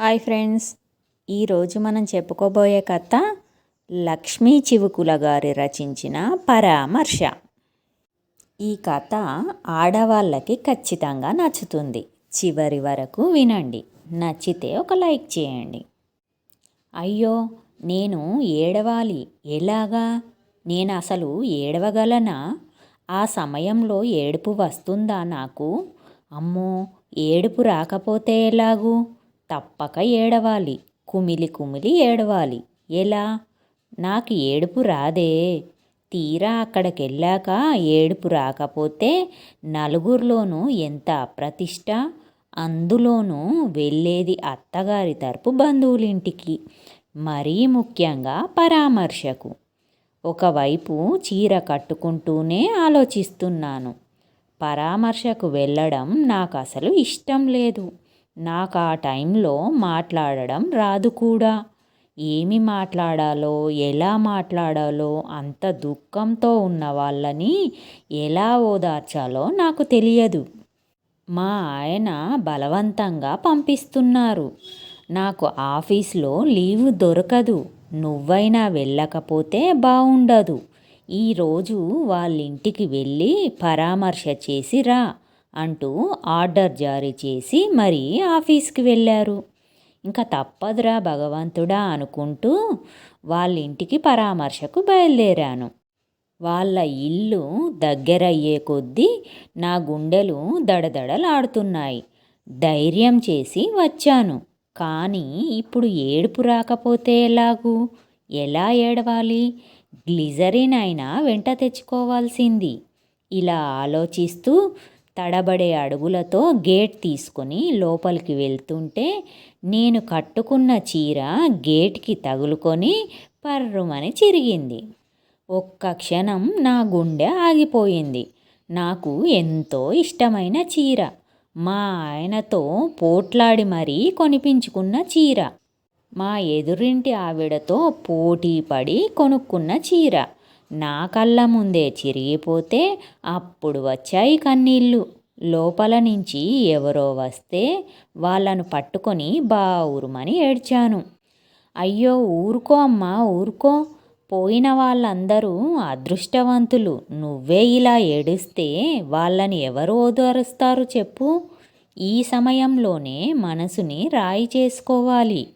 Hi friends. ఈరోజు మనం చెప్పుకోబోయే కథ లక్ష్మీ చివుకుల గారి రచించిన పరామర్శ. ఈ కథ ఆడవాళ్ళకి ఖచ్చితంగా నచ్చుతుంది. చివరి వరకు వినండి. నచ్చితే ఒక లైక్ చేయండి. అయ్యో నేను ఏడవాలి. ఎలాగా? నేను అసలు ఏడవగలనా? ఆ సమయంలో ఏడుపు వస్తుందా నాకు? అమ్మో ఏడుపు రాకపోతే ఎలాగూ? తప్పక ఏడవాలి. కుమిలి కుమిలి ఏడవాలి. ఎలా? నాకు ఏడుపు రాదే. తీరా అక్కడికి వెళ్ళాక ఏడుపు రాకపోతే నలుగురిలోనూ ఎంత అప్రతిష్ట? అందులోనూ వెళ్ళేది అత్తగారి తరపు బంధువులింటికి మరీ ముఖ్యంగా పరామర్శకు. ఒకవైపు చీర కట్టుకుంటూనే ఆలోచిస్తున్నాను. పరామర్శకు వెళ్ళడం నాకు అసలు ఇష్టం లేదు. నాకు ఆ టైంలో మాట్లాడడం రాదు కూడా. ఏమి మాట్లాడాలో ఎలా మాట్లాడాలో అంత దుఃఖంతో ఉన్న వాళ్ళని ఎలా ఓదార్చాలో నాకు తెలియదు. మా ఆయన బలవంతంగా పంపిస్తున్నారు. నాకు ఆఫీస్లో లీవ్ దొరకదు. నువ్వైనా వెళ్ళకపోతే బాగుండదు ఈరోజు వాళ్ళింటికి వెళ్ళి పరామర్శ చేసి రా. అంటూ ఆర్డర్ జారీ చేసి మరీ ఆఫీస్కి వెళ్ళారు. ఇంకా తప్పదురా భగవంతుడా అనుకుంటూ వాళ్ళ ఇంటికి పరామర్శకు బయలుదేరాను. వాళ్ళ ఇల్లు దగ్గరయ్యే కొద్దీ నా గుండెలు దడదడలాడుతున్నాయి. ధైర్యం చేసి వచ్చాను. కానీ ఇప్పుడు ఏడుపు రాకపోతే ఎలాగూ? ఎలా ఏడవాలి? గ్లిజరిన్ అయినా వెంట తెచ్చుకోవాల్సింది. ఇలా ఆలోచిస్తూ తడబడే అడుగులతో గేట్ తీసుకొని లోపలికి వెళ్తుంటే నేను కట్టుకున్న చీర గేట్కి తగులుకొని పర్రుమని చిరిగింది. ఒక్క క్షణం నా గుండె ఆగిపోయింది. నాకు ఎంతో ఇష్టమైన చీర. మా ఆయనతో పోట్లాడి మరీ కొనిపించుకున్న చీర. మా ఎదురింటి ఆవిడతో పోటీ పడి కొనుక్కున్న చీర. నా కళ్ళ ముందే చిరిగిపోతే అప్పుడు వచ్చాయి కన్నీళ్ళు. లోపల నుంచి ఎవరో వస్తే వాళ్ళను పట్టుకొని బావురుమని ఏడ్చాను. అయ్యో ఊరుకో అమ్మా ఊరుకో. పోయిన వాళ్ళందరూ అదృష్టవంతులు. నువ్వే ఇలా ఏడుస్తే వాళ్ళని ఎవరు ఓదరుస్తారు చెప్పు? ఈ సమయంలోనే మనసుని రాయి చేసుకోవాలి.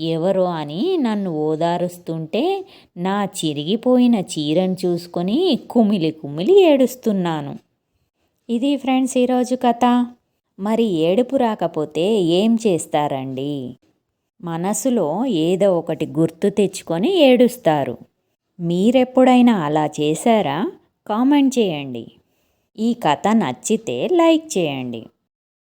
ఎవరో అని నన్ను ఓదారుస్తుంటే నా చిరిగిపోయిన చీరను చూసుకొని కుమిలి కుమిలి ఏడుస్తున్నాను. ఇది ఫ్రెండ్స్ ఈరోజు కథ. మరి ఏడుపు రాకపోతే ఏం చేస్తారండి? మనసులో ఏదో ఒకటి గుర్తు తెచ్చుకొని ఏడుస్తారు. మీరెప్పుడైనా అలా చేశారా? కామెంట్ చేయండి. ఈ కథ నచ్చితే లైక్ చేయండి.